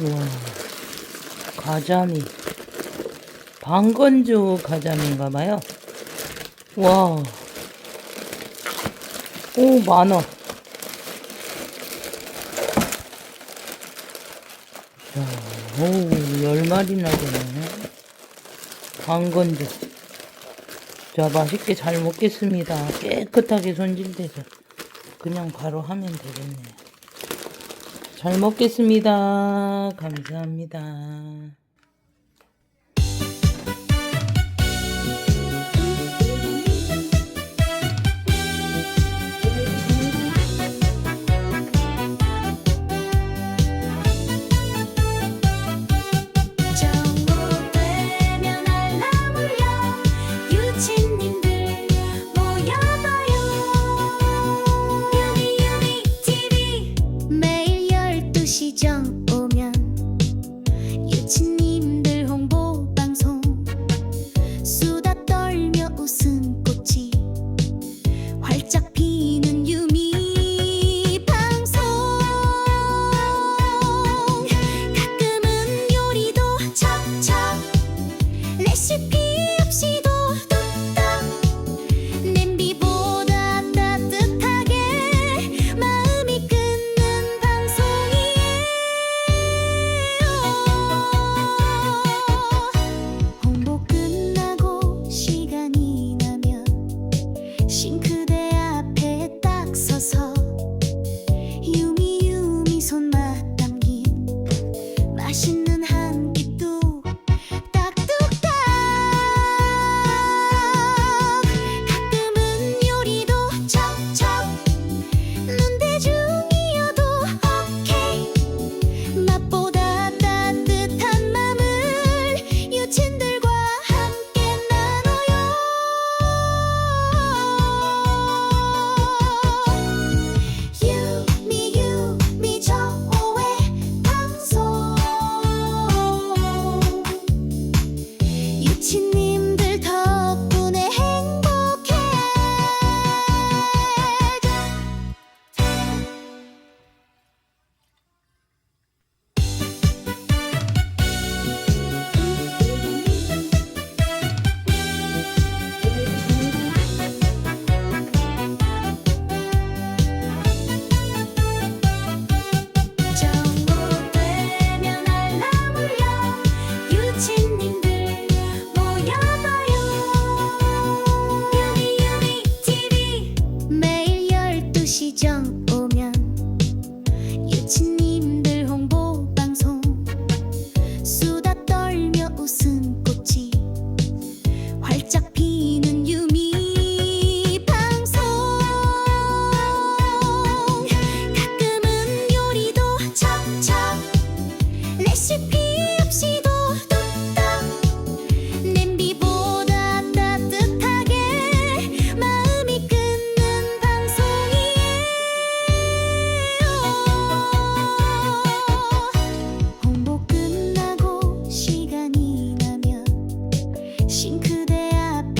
우와, 가자미. 방건조 가자미인가 봐요. 와. 오, 많아. 자, 오, 열 마리나 되네. 방건조. 자, 맛있게 잘 먹겠습니다. 깨끗하게 손질돼서. 그냥 바로 하면 되겠네요. 잘 먹겠습니다. 감사합니다. 西江。